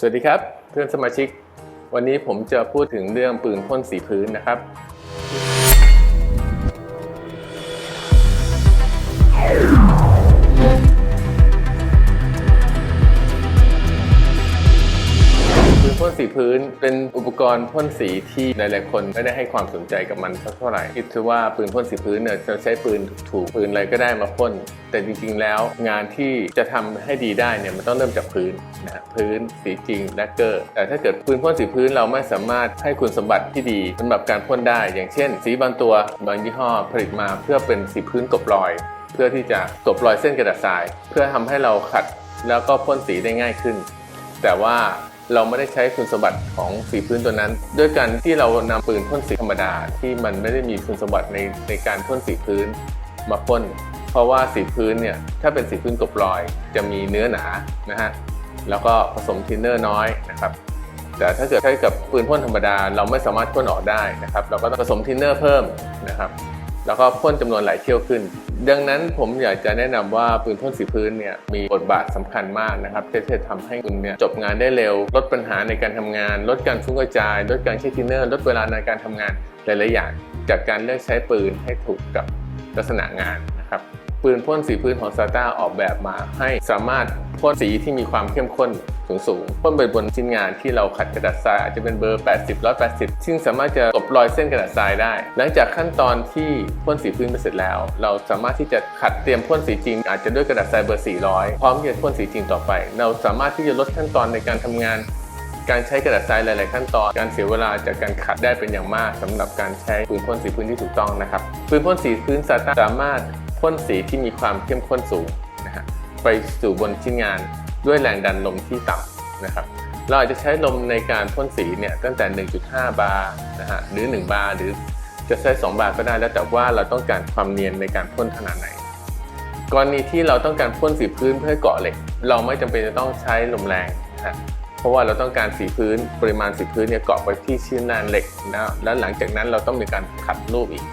สวัสดีครับ เพื่อนสมาชิก วันนี้ผมจะพูดถึงเรื่องปืนพ่นสีพื้นนะครับ สีพื้น เป็นอุปกรณ์พ่นสีที่หลายๆคนไม่ได้ให้ความสนใจกับมันสักเท่าไหร่คิดว่าปืนพ่นสีพื้นเนี่ยจะใช้ปืนถูกปืนอะไรก็ได้มาพ่นแต่จริงๆแล้วงานที่จะทำให้ดีได้เนี่ยมันต้องเริ่มจากพื้นนะพื้นสีจริงและเกอร์แต่ถ้าเกิดปืนพ่นสีพื้นเราไม่สามารถให้คุณสมบัติที่ดีสำหรับการพ่นได้ อย่างเช่น สีบางตัวบางยี่ห้อผลิตมาเพื่อเป็นสีพื้นกบรอย เพื่อที่จะกบรอยเส้นกระดาษทราย เพื่อทำให้เราขัดแล้วก็พ่นสีได้ง่ายขึ้น แต่ว่า เราไม่ได้ใช้คุณสมบัติของสีพื้นตัวนั้น ด้วยการที่เรานำปืนพ่นสีธรรมดาที่มันไม่ได้มีคุณสมบัติในในการพ่นสีพื้นมาพ่นเพราะว่าสีพื้นเนี่ยถ้าเป็นสีพื้นกบรอย จะมีเนื้อหนานะฮะแล้วก็ผสมทินเนอร์น้อยนะครับแต่ถ้าเกิดใช้กับปืนพ่นธรรมดา เราไม่สามารถพ่นออกได้นะครับ เราก็ต้องผสมทินเนอร์เพิ่มนะครับ แล้วก็พ่นจำนวนหลายเที่ยวขึ้น ดังนั้นผมอยากจะแนะนำว่าปืนพ่นสีพื้นเนี่ยมีบทบาทสำคัญมากนะครับที่จะทำให้คุณเนี่ยจบงานได้เร็ว ลดปัญหาในการทำงาน ลดการฟุ้งกระจาย ลดการใช้ทินเนอร์ ลดเวลาในการทำงานหลายๆอย่าง จากการเลือกใช้ปืนให้ถูกกับลักษณะงานนะครับ ปืนพ่นสีพื้นของซาต้าออกแบบมาให้สามารถพ่นสีที่มีความเข้มข้นสูงสูงๆพ่นไปบนชิ้นงานที่เราขัดกระดาษทรายอาจจะเป็นเบอร์ 80 180 ซึ่งสามารถจะกบรอยเส้นกระดาษทรายได้ หลังจากขั้นตอนที่พ่นสีพื้นไปเสร็จแล้ว เราสามารถที่จะขัดเตรียมพ่นสีจริง อาจจะด้วยกระดาษทรายเบอร์ 400 พร้อมที่จะพ่นสีจริงต่อไป เราสามารถที่จะลดขั้นตอนในการทำงาน การใช้กระดาษทรายหลาย ๆ ขั้นตอน การเสียเวลาจากการขัดได้เป็นอย่างมากสำหรับการใช้ปืนพ่นสีพื้นที่ถูกต้องนะครับปืนพ่นสีพื้นซาต้าสามารถ พ่นสีที่มีความเข้มข้นสูงนะฮะไปสู่บนชิ้นงานด้วยแรงดันลมที่ต่ำนะครับเราอาจจะใช้ลมในการพ่นสีเนี่ยตั้งแต่ 1.5 บาร์นะฮะหรือ 1 บาร์หรือจะใช้ 2 บาร์ก็ได้แล้วแต่ว่าเราต้องการความเนียนในการพ่นขนาดไหนกรณีที่เราต้องการพ่นสีพื้นเพื่อเกาะเหล็ก เราไม่จำเป็นจะต้องใช้ลมแรงนะฮะเพราะว่าเราต้องการสีพื้นปริมาณสีพื้นเนี่ยเกาะไปที่ชิ้นงานเหล็กนะแล้วหลังจากนั้นเราต้องมีการขัดรูปอีก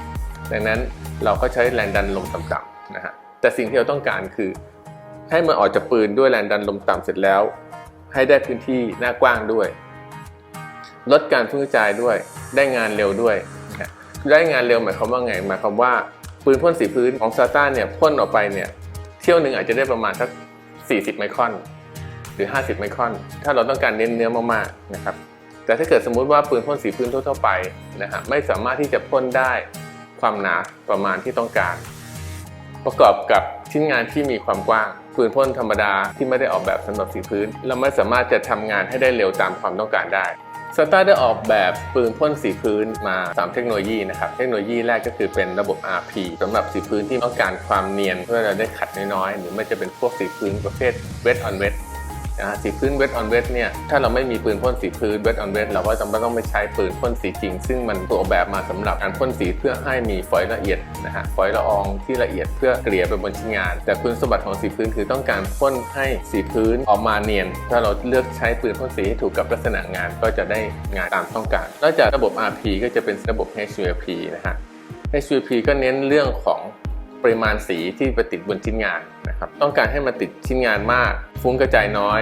ดังนั้นเราก็ใช้แรงดันลมต่ำๆนะฮะแต่สิ่งที่เราต้องการคือ ให้มันออกจากปืนด้วยแรงดันลมต่ำเสร็จแล้ว ให้ได้พื้นที่หน้ากว้างด้วย ลดการฟุ้งกระจายด้วยได้งานเร็วด้วยนะได้งานเร็วหมายความว่าไงหมายความว่าปืนพ่นสีพื้นของซาต้าเนี่ยพ่นออกไปเนี่ยเที่ยวหนึ่งอาจจะได้ประมาณสัก 40 ไมครอน หรือ 50 ไมครอน ถ้าเราต้องการเน้นเนื้อมากๆนะครับแต่ถ้าเกิดสมมุติว่าปืนพ่นสีพื้นทั่วๆไปนะฮะไม่สามารถที่จะพ่นได้ ความหนาประมาณที่ต้องการ ประกอบกับชิ้นงานที่มีความกว้างปืนพ่นธรรมดาที่ไม่ได้ออกแบบสำหรับสีพื้น เราไม่สามารถจะทำงานให้ได้เร็วตามความต้องการได้สตาร์ได้ออกแบบปืนพ่นสีพื้นมา 3 เทคโนโลยีนะครับ เทคโนโลยีแรกก็คือเป็นระบบ RP สำหรับสีพื้นที่ต้องการความเนียนเพื่อเราได้ขัดน้อยๆ หรือไม่จะเป็นพวกสีพื้นประเภท wet on wet นะ ฮะสีพื้น wet on wet เนี่ยถ้าเราไม่มีปืนพ่นสีพื้น wet on wet เราก็จำเป็นต้องไปใช้ปืนพ่นสีจริง ซึ่งมันตัวออกแบบมาสำหรับการพ่นสีเพื่อให้มีฝอยละเอียดนะฮะฝอยละอองที่ละเอียดเพื่อเกลี่ยไปบนชิ้นงาน แต่คุณสมบัติของสีพื้นคือต้องการพ่นให้สีพื้นออกมาเนียน ถ้าเราเลือกใช้ปืนพ่นสีให้ถูกกับลักษณะงานก็จะได้งานตามต้องการนอกจากระบบ RP ก็จะเป็นระบบ HUP นะฮะ HUP ก็เน้นเรื่องของ ปริมาณสีที่ไปติดบนชิ้นงานนะครับต้องการให้มันติดชิ้นงานมาก ฟุ้งกระจายน้อย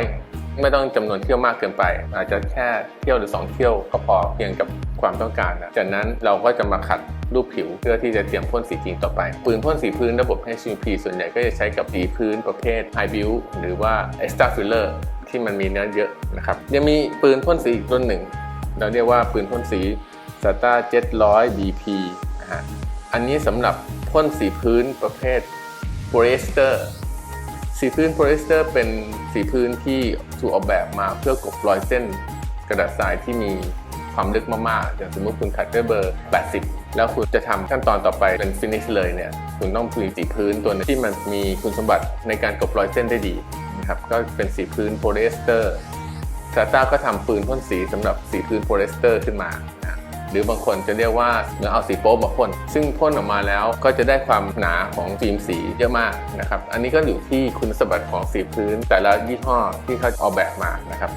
ไม่ต้องจำนวนเที่ยวมากเกินไป อาจจะแค่เที่ยวหรือ 2 เที่ยวก็พอเพียงกับความต้องการนะจากนั้นเราก็จะมาขัดรูปผิวเพื่อที่จะเตรียมพ่นสีจริงต่อไป ปืนพ่นสีพื้นระบบ HUP ส่วนใหญ่ก็จะใช้กับสีพื้นประเภท High Build หรือว่า Extra Filler ที่มันมีเนื้อเยอะนะครับยังมีปืนพ่นสีอีกรุ่นหนึ่ง เราเรียกว่าปืนพ่นสี SATA 700 BP นะฮะอันนี้สำหรับ พ่นสีพื้นประเภทโพลีเอสเตอร์สีพื้นโพลีเอสเตอร์เป็นสีพื้นที่ถูกออกแบบมาเพื่อกบรอยเส้นกระดาษทรายที่มีความลึกมากๆอย่างสมมติคุณขัดด้วยเบอร์ 80 แล้วคุณจะทำขั้นตอนต่อไปเป็นฟินิชเลยเนี่ยคุณต้องมีสีพื้นตัวนึงที่มันมีคุณสมบัติในการกบรอยเส้นได้ดีนะครับก็เป็นสีพื้นโพลีเอสเตอร์ซาต้าก็ทำปืนพ่นสีสำหรับสีพื้นโพลีเอสเตอร์ขึ้นมา หรือบางคนจะเรียกว่าเนื้อเอาสีโป๊มาพ่นซึ่งพ่นออกมาแล้วก็จะได้ความหนาของฟิล์มสีเยอะมากนะครับอันนี้ก็อยู่ที่คุณสมบัติของสีพื้น แต่ละยี่ห้อที่เขาออกแบบมานะครับ